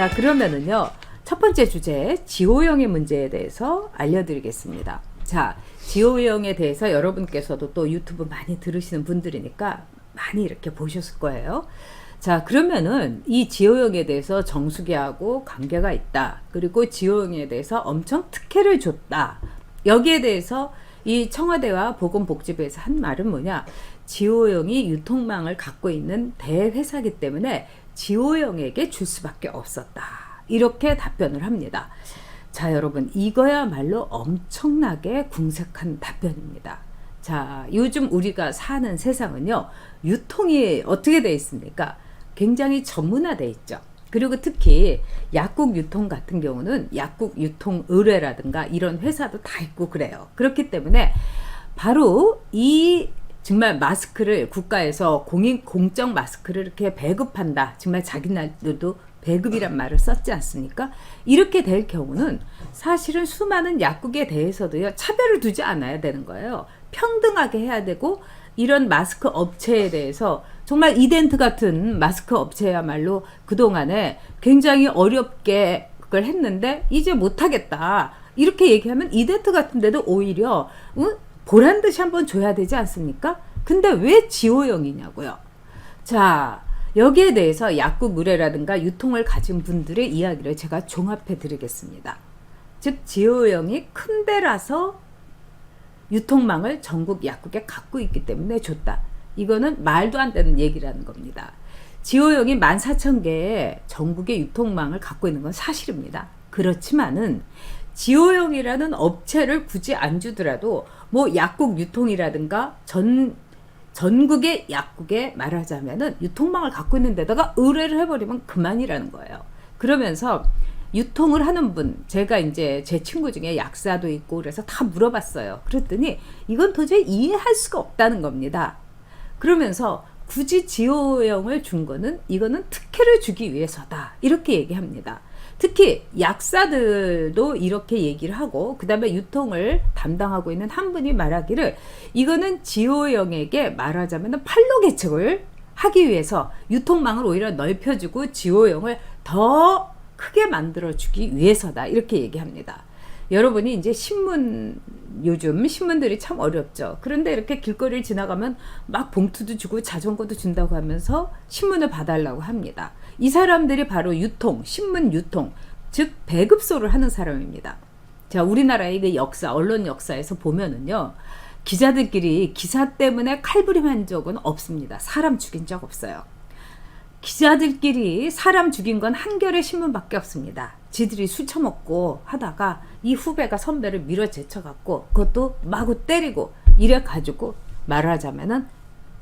자, 그러면은요. 첫 번째 주제, 지호형의 문제에 대해서 알려드리겠습니다. 자, 지호형에 대해서 여러분께서도 또 유튜브 많이 들으시는 분들이니까 많이 이렇게 보셨을 거예요. 자, 그러면은 이 지호형에 대해서 정수기하고 관계가 있다. 그리고 지호형에 대해서 엄청 특혜를 줬다. 여기에 대해서 이 청와대와 보건복지부에서 한 말은 뭐냐? 지호형이 유통망을 갖고 있는 대회사기 때문에 지호형에게 줄 수밖에 없었다. 이렇게 답변을 합니다. 자, 여러분, 이거야말로 엄청나게 궁색한 답변입니다. 자, 요즘 우리가 사는 세상은요, 유통이 어떻게 돼 있습니까? 굉장히 전문화돼 있죠. 그리고 특히 약국 유통 같은 경우는 약국 유통 의뢰라든가 이런 회사도 다 있고 그래요. 그렇기 때문에 바로 이 정말 마스크를 국가에서 공인 공적 마스크를 이렇게 배급한다. 정말 자기네들도 배급이란 말을 썼지 않습니까? 이렇게 될 경우는 사실은 수많은 약국에 대해서도요 차별을 두지 않아야 되는 거예요. 평등하게 해야 되고 이런 마스크 업체에 대해서 정말 이덴트 같은 마스크 업체야말로 그동안에 굉장히 어렵게 그걸 했는데 이제 못하겠다. 이렇게 얘기하면 이덴트 같은 데도 오히려 응? 보란 듯이 한번 줘야 되지 않습니까? 근데 왜 지호형이냐고요. 자, 여기에 대해서 약국 의뢰라든가 유통을 가진 분들의 이야기를 제가 종합해 드리겠습니다. 즉, 지호형이 큰 데라서 유통망을 전국 약국에 갖고 있기 때문에 줬다. 이거는 말도 안 되는 얘기라는 겁니다. 지호형이 14,000개의 전국의 유통망을 갖고 있는 건 사실입니다. 그렇지만은 지호형이라는 업체를 굳이 안 주더라도 뭐 약국 유통이라든가 전 전국의 약국에 말하자면은 유통망을 갖고 있는 데다가 의뢰를 해버리면 그만이라는 거예요. 그러면서 유통을 하는 분, 제가 이제 제 친구 중에 약사도 있고 그래서 다 물어봤어요. 그랬더니 이건 도저히 이해할 수가 없다는 겁니다. 그러면서 굳이 지호형을 준 거는 이거는 특혜를 주기 위해서다. 이렇게 얘기합니다. 특히 약사들도 이렇게 얘기를 하고 그 다음에 유통을 담당하고 있는 한 분이 말하기를 이거는 지호형에게 말하자면 판로 개척을 하기 위해서 유통망을 오히려 넓혀주고 지호형을 더 크게 만들어주기 위해서다. 이렇게 얘기합니다. 여러분이 이제 신문 요즘 신문들이 참 어렵죠. 그런데 이렇게 길거리를 지나가면 막 봉투도 주고 자전거도 준다고 하면서 신문을 봐달라고 합니다. 이 사람들이 바로 유통, 신문 유통, 즉 배급소를 하는 사람입니다. 자, 우리나라의 그 역사, 언론 역사에서 보면은요. 기자들끼리 기사 때문에 칼부림한 적은 없습니다. 사람 죽인 적 없어요. 기자들끼리 사람 죽인 건 한겨레 신문밖에 없습니다. 지들이 술 처먹고 하다가 이 후배가 선배를 밀어 제쳐갖고 그것도 마구 때리고 이래 가지고 말하자면은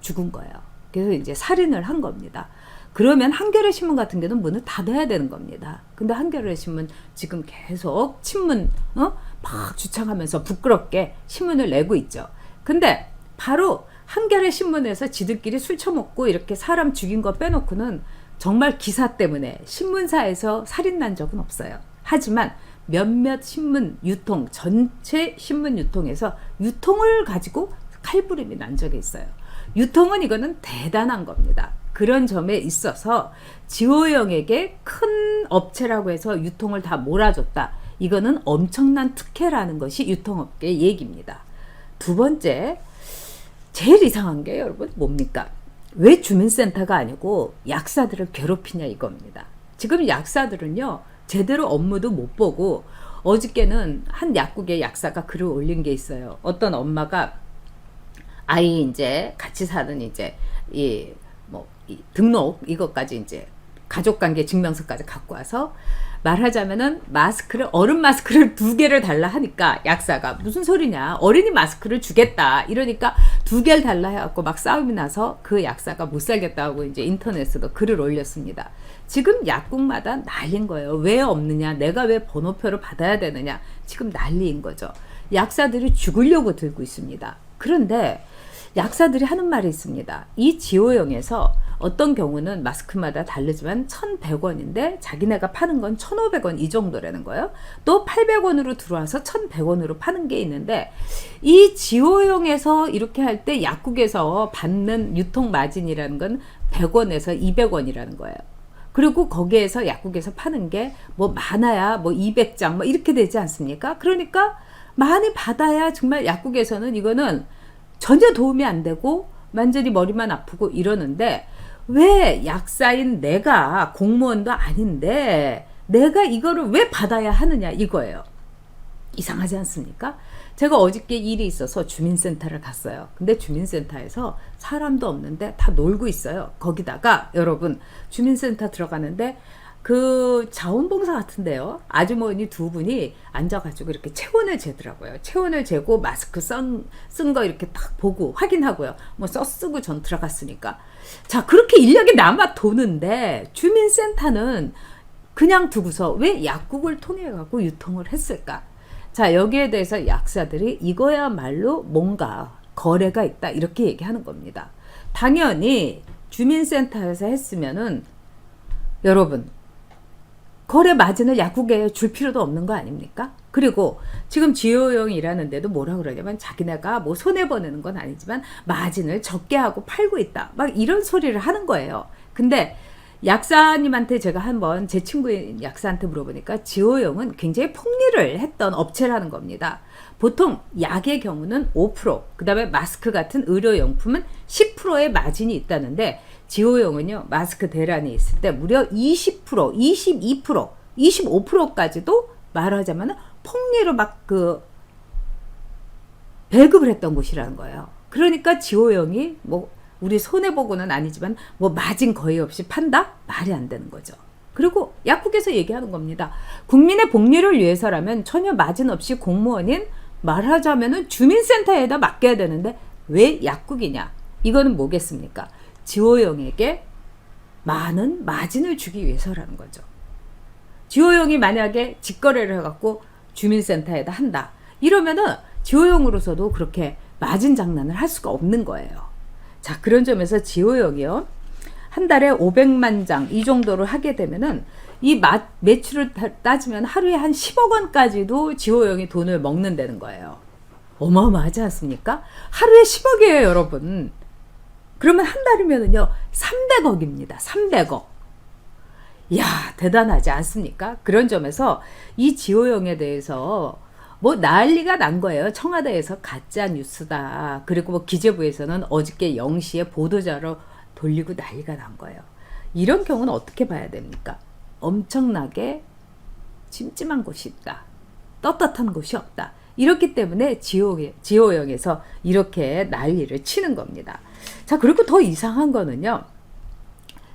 죽은 거예요. 그래서 이제 살인을 한 겁니다. 그러면 한겨레 신문 같은 경우는 문을 닫아야 되는 겁니다. 근데 한겨레 신문 지금 계속 친문 어? 막 주창하면서 부끄럽게 신문을 내고 있죠. 근데 바로 한겨레 신문에서 지들끼리 술 처먹고 이렇게 사람 죽인 거 빼놓고는 정말 기사 때문에 신문사에서 살인 난 적은 없어요. 하지만 몇몇 신문 유통, 전체 신문 유통에서 유통을 가지고 칼부림이 난 적이 있어요. 유통은 이거는 대단한 겁니다. 그런 점에 있어서 지호영에게 큰 업체라고 해서 유통을 다 몰아줬다. 이거는 엄청난 특혜라는 것이 유통업계 얘기입니다. 두 번째, 제일 이상한 게 여러분 뭡니까? 왜 주민센터가 아니고 약사들을 괴롭히냐 이겁니다. 지금 약사들은요, 제대로 업무도 못 보고, 어저께는 한 약국의 약사가 글을 올린 게 있어요. 어떤 엄마가 아이 이제 같이 사는 이제 이 등록 이것까지 이제 가족관계 증명서까지 갖고 와서 말하자면은 마스크를 어른 마스크를 두 개를 달라 하니까 약사가 무슨 소리냐 어린이 마스크를 주겠다 이러니까 두 개를 달라 해갖고 막 싸움이 나서 그 약사가 못 살겠다고 이제 인터넷에도 글을 올렸습니다. 지금 약국마다 난리인 거예요. 왜 없느냐? 내가 왜 번호표를 받아야 되느냐? 지금 난리인 거죠. 약사들이 죽으려고 들고 있습니다. 그런데 약사들이 하는 말이 있습니다. 이 지호형에서 어떤 경우는 마스크마다 다르지만 1,100원인데 자기네가 파는 건 1,500원 이 정도라는 거예요. 또 800원으로 들어와서 1,100원으로 파는 게 있는데 이 지호형에서 이렇게 할 때 약국에서 받는 유통 마진이라는 건 100원에서 200원이라는 거예요. 그리고 거기에서 약국에서 파는 게 뭐 많아야 뭐 200장 뭐 이렇게 되지 않습니까? 그러니까 많이 받아야 정말 약국에서는 이거는 전혀 도움이 안 되고 완전히 머리만 아프고 이러는데 왜 약사인 내가 공무원도 아닌데 내가 이거를 왜 받아야 하느냐 이거예요. 이상하지 않습니까? 제가 어저께 일이 있어서 주민센터를 갔어요. 근데 주민센터에서 사람도 없는데 다 놀고 있어요. 거기다가 여러분 주민센터 들어가는데 그 자원봉사 같은데요. 아주머니 두 분이 앉아가지고 이렇게 체온을 재더라고요. 체온을 재고 마스크 쓴 거 이렇게 딱 보고 확인하고요. 뭐 써쓰고 전 들어갔으니까. 자, 그렇게 인력이 남아 도는데 주민센터는 그냥 두고서 왜 약국을 통해 갖고 유통을 했을까? 자, 여기에 대해서 약사들이 이거야말로 뭔가 거래가 있다. 이렇게 얘기하는 겁니다. 당연히 주민센터에서 했으면은 여러분 거래 마진을 약국에 줄 필요도 없는 거 아닙니까? 그리고 지금 지효영이 일하는데도 뭐라 그러냐면 자기네가 뭐 손해보는 건 아니지만 마진을 적게 하고 팔고 있다. 막 이런 소리를 하는 거예요. 근데 약사님한테 제가 한번 제 친구인 약사한테 물어보니까 지호영은 굉장히 폭리를 했던 업체라는 겁니다. 보통 약의 경우는 5%, 그 다음에 마스크 같은 의료용품은 10%의 마진이 있다는데 지호영은요, 마스크 대란이 있을 때 무려 20%, 22%, 25%까지도 말하자면 폭리로 막 그 배급을 했던 곳이라는 거예요. 그러니까 지호영이 뭐 우리 손해보고는 아니지만 뭐 마진 거의 없이 판다? 말이 안 되는 거죠. 그리고 약국에서 얘기하는 겁니다. 국민의 복리를 위해서라면 전혀 마진 없이 공무원인 말하자면은 주민센터에다 맡겨야 되는데 왜 약국이냐? 이거는 뭐겠습니까? 지호영에게 많은 마진을 주기 위해서라는 거죠. 지호영이 만약에 직거래를 해갖고 주민센터에다 한다. 이러면은 지호영으로서도 그렇게 마진 장난을 할 수가 없는 거예요. 자, 그런 점에서 지호역이요. 한 달에 500만 장 이 정도를 하게 되면은 이 마, 매출을 따지면 하루에 한 10억 원까지도 지호영이 돈을 먹는다는 거예요. 어마어마하지 않습니까? 하루에 10억이에요, 여러분. 그러면 한 달이면은요, 300억입니다. 300억. 이야, 대단하지 않습니까? 그런 점에서 이 지호영에 대해서 뭐 난리가 난 거예요. 청와대에서 가짜 뉴스다. 그리고 뭐 기재부에서는 어저께 0시에 보도자료 돌리고 난리가 난 거예요. 이런 경우는 어떻게 봐야 됩니까? 엄청나게 찜찜한 곳이 있다. 떳떳한 곳이 없다. 이렇기 때문에 지호, 지호영에서 이렇게 난리를 치는 겁니다. 자, 그리고 더 이상한 거는요.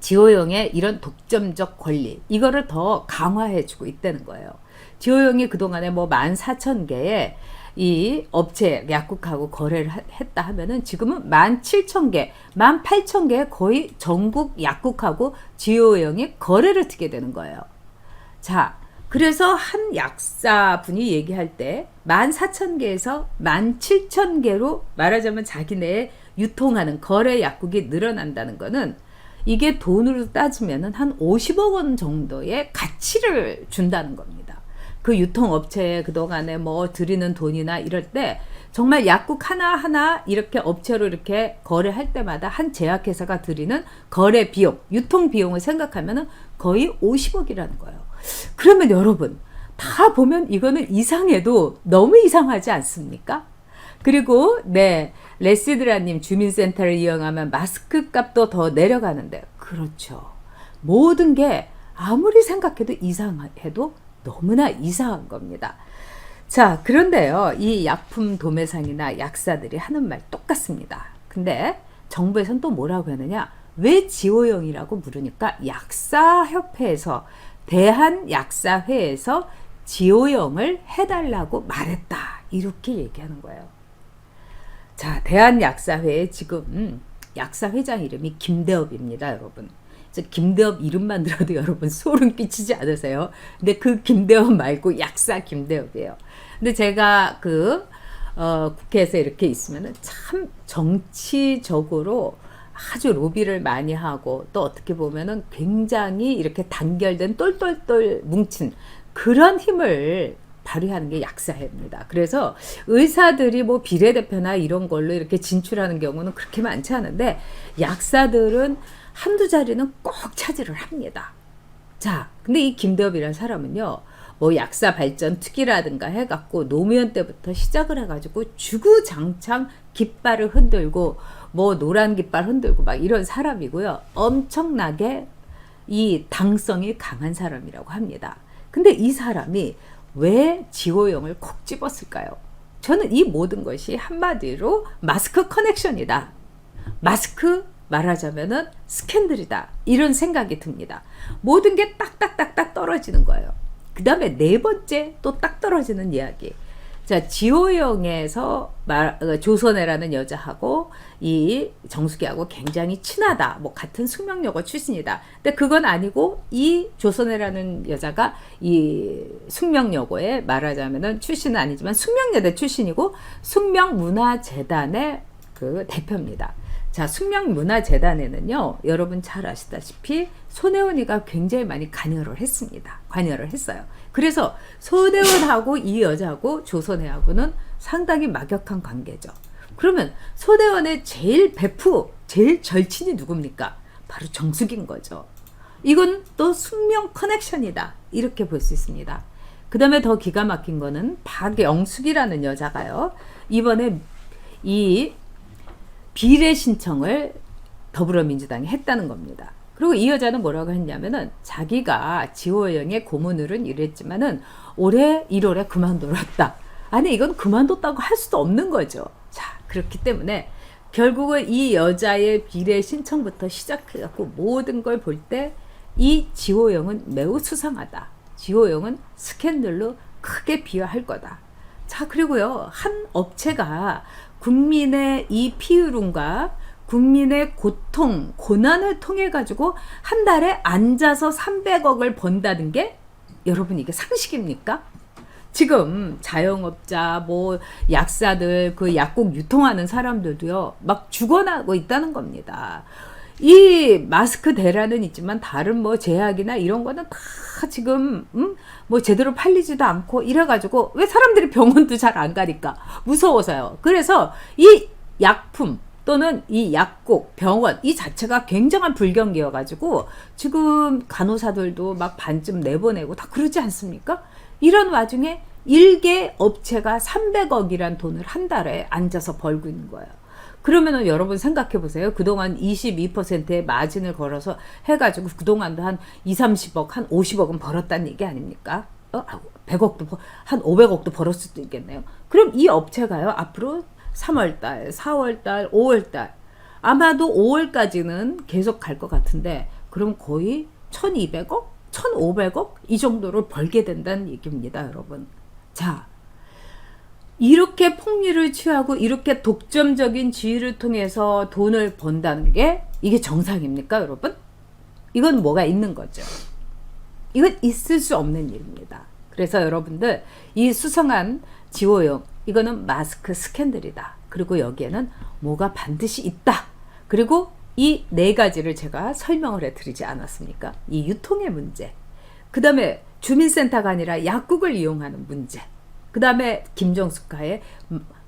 지호영의 이런 독점적 권리, 이거를 더 강화해주고 있다는 거예요. 지호영이 그동안에 뭐 14,000개의 이 업체 약국하고 거래를 했다 하면은 지금은 17,000개, 18,000개 거의 전국 약국하고 지호영이 거래를 트게 되는 거예요. 자, 그래서 한 약사분이 얘기할 때 14,000개에서 17,000개로 말하자면 자기네 유통하는 거래 약국이 늘어난다는 거는 이게 돈으로 따지면은 한 50억 원 정도의 가치를 준다는 겁니다. 그 유통업체에 그동안에 뭐 드리는 돈이나 이럴 때 정말 약국 하나하나 이렇게 업체로 이렇게 거래할 때마다 한 제약회사가 드리는 거래 비용, 유통 비용을 생각하면 거의 50억이라는 거예요. 그러면 여러분, 다 보면 이거는 이상해도 너무 이상하지 않습니까? 그리고, 네, 레시드라님 주민센터를 이용하면 마스크 값도 더 내려가는데, 그렇죠. 모든 게 아무리 생각해도 이상해도 너무나 이상한 겁니다. 자, 그런데요, 이 약품 도매상이나 약사들이 하는 말 똑같습니다. 근데 정부에서는 또 뭐라고 하느냐? 왜 지호영이라고 물으니까 약사협회에서, 대한약사회에서 지호영을 해달라고 말했다. 이렇게 얘기하는 거예요. 자, 대한약사회에 지금 약사회장 이름이 김대업입니다, 여러분. 김대업 이름만 들어도 여러분 소름 끼치지 않으세요? 근데 그 김대업 말고 약사 김대업이에요. 근데 제가 그 어, 국회에서 이렇게 있으면 참 정치적으로 아주 로비를 많이 하고 또 어떻게 보면은 굉장히 이렇게 단결된 똘똘똘 뭉친 그런 힘을 발휘하는 게 약사회입니다. 그래서 의사들이 뭐 비례대표나 이런 걸로 이렇게 진출하는 경우는 그렇게 많지 않은데 약사들은 한두 자리는 꼭 차지를 합니다. 자, 근데 이 김대엽이라는 사람은요, 뭐 약사 발전 특기라든가 해갖고 노무현 때부터 시작을 해가지고 주구장창 깃발을 흔들고 뭐 노란 깃발 흔들고 막 이런 사람이고요. 엄청나게 이 당성이 강한 사람이라고 합니다. 근데 이 사람이 왜 지호영을 콕 집었을까요? 저는 이 모든 것이 한마디로 마스크 커넥션이다. 마스크 말하자면은 스캔들이다. 이런 생각이 듭니다. 모든 게 딱딱딱딱 떨어지는 거예요. 그 다음에 네 번째 또 딱 떨어지는 이야기. 자, 지호영에서 말, 어, 조선애라는 여자하고 이 정수기하고 굉장히 친하다. 뭐 같은 숙명여고 출신이다. 근데 그건 아니고 이 조선애라는 여자가 이 숙명여고에 말하자면은 출신은 아니지만 숙명여대 출신이고 숙명문화재단의 그 대표입니다. 자, 숙명문화재단에는요, 여러분 잘 아시다시피 손혜원이가 굉장히 많이 관여를 했습니다. 관여를 했어요. 그래서 손혜원하고 이 여자하고 조선혜하고는 상당히 막역한 관계죠. 그러면 손혜원의 제일 베프, 제일 절친이 누굽니까? 바로 정숙인 거죠. 이건 또 숙명 커넥션이다. 이렇게 볼 수 있습니다. 그 다음에 더 기가 막힌 거는 박영숙이라는 여자가요. 이번에 이 비례 신청을 더불어민주당이 했다는 겁니다. 그리고 이 여자는 뭐라고 했냐면은 자기가 지호영의 고문을은 이랬지만은 올해 1월에 그만뒀다. 아니 이건 그만뒀다고 할 수도 없는 거죠. 자 그렇기 때문에 결국은 이 여자의 비례 신청부터 시작해갖고 모든 걸 볼 때 이 지호영은 매우 수상하다. 지호영은 스캔들로 크게 비화할 거다. 자 그리고요 한 업체가 국민의 이 피의론과 국민의 고통, 고난을 통해 가지고 한 달에 앉아서 300억을 번다는 게 여러분 이게 상식입니까? 지금 자영업자, 뭐 약사들, 그 약국 유통하는 사람들도요, 막 죽어나고 있다는 겁니다. 이 마스크 대란은 있지만 다른 뭐 제약이나 이런 거는 다 지금 음? 뭐 제대로 팔리지도 않고 이래 가지고 왜 사람들이 병원도 잘 안 가니까 무서워서요. 그래서 이 약품 또는 이 약국, 병원 이 자체가 굉장한 불경기여 가지고 지금 간호사들도 막 반쯤 내보내고 다 그러지 않습니까? 이런 와중에 일개 업체가 300억이란 돈을 한 달에 앉아서 벌고 있는 거예요. 그러면은 여러분 생각해 보세요. 그동안 22%의 마진을 걸어서 해가지고 그동안도 한 2, 30억, 한 50억은 벌었다는 얘기 아닙니까? 어? 100억도, 한 500억도 벌었을 수도 있겠네요. 그럼 이 업체가요, 앞으로 3월달, 4월달, 5월달, 아마도 5월까지는 계속 갈 것 같은데, 그럼 거의 1200억? 1500억? 이 정도를 벌게 된다는 얘기입니다, 여러분. 자, 이렇게 폭리를 취하고 이렇게 독점적인 지위를 통해서 돈을 번다는 게 이게 정상입니까, 여러분? 이건 뭐가 있는 거죠. 이건 있을 수 없는 일입니다. 그래서 여러분들 이 수성한 지호용 이거는 마스크 스캔들이다. 그리고 여기에는 뭐가 반드시 있다. 그리고 이 네 가지를 제가 설명을 해드리지 않았습니까? 이 유통의 문제. 그 다음에 주민센터가 아니라 약국을 이용하는 문제. 그 다음에 김정숙과의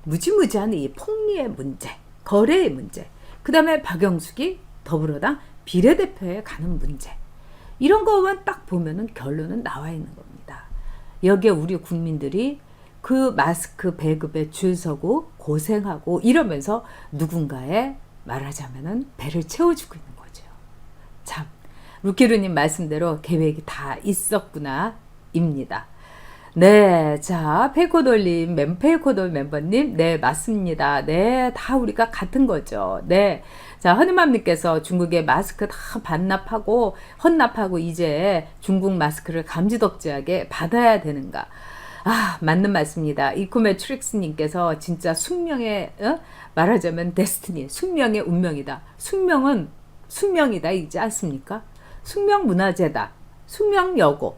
무지무지한 이 폭리의 문제, 거래의 문제. 그 다음에 박영숙이 더불어당 비례대표에 가는 문제. 이런 거만 딱 보면은 결론은 나와 있는 겁니다. 여기에 우리 국민들이 그 마스크 배급에 줄 서고 고생하고 이러면서 누군가의 말하자면은 배를 채워주고 있는 거죠. 참, 루키루님 말씀대로 계획이 다 있었구나, 입니다. 네, 자, 페이코돌님, 멤, 페이코돌 멤버님, 네, 맞습니다. 네, 다 우리가 같은 거죠. 네. 자, 허니맘님께서 중국의 마스크 다 반납하고, 헌납하고, 이제 중국 마스크를 감지덕지하게 받아야 되는가. 아, 맞는 말씀입니다. 이코메 트릭스님께서 진짜 숙명의, 어? 말하자면 데스티니, 숙명의 운명이다. 숙명은 숙명이다, 이지 않습니까? 숙명 문화재다. 숙명 여고.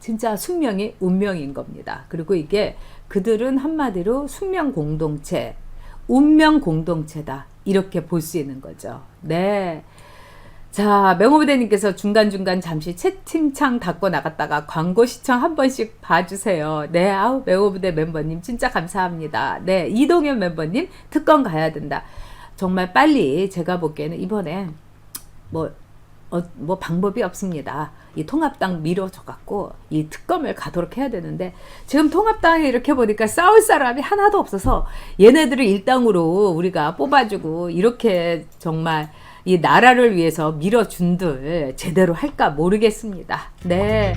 진짜 숙명이 운명인 겁니다. 그리고 이게 그들은 한마디로 숙명 공동체, 운명 공동체다. 이렇게 볼 수 있는 거죠. 네. 자, 명호부대님께서 중간중간 잠시 채팅창 닫고 나갔다가 광고 시청 한 번씩 봐주세요. 네, 아우, 명호부대 멤버님 진짜 감사합니다. 네, 이동현 멤버님 특권 가야 된다. 정말 빨리 제가 보기에는 이번에 뭐, 어, 뭐 방법이 없습니다. 이 통합당 밀어줘갖고 이 특검을 가도록 해야 되는데 지금 통합당이 이렇게 보니까 싸울 사람이 하나도 없어서 얘네들을 일당으로 우리가 뽑아주고 이렇게 정말 이 나라를 위해서 밀어준들 제대로 할까 모르겠습니다. 네.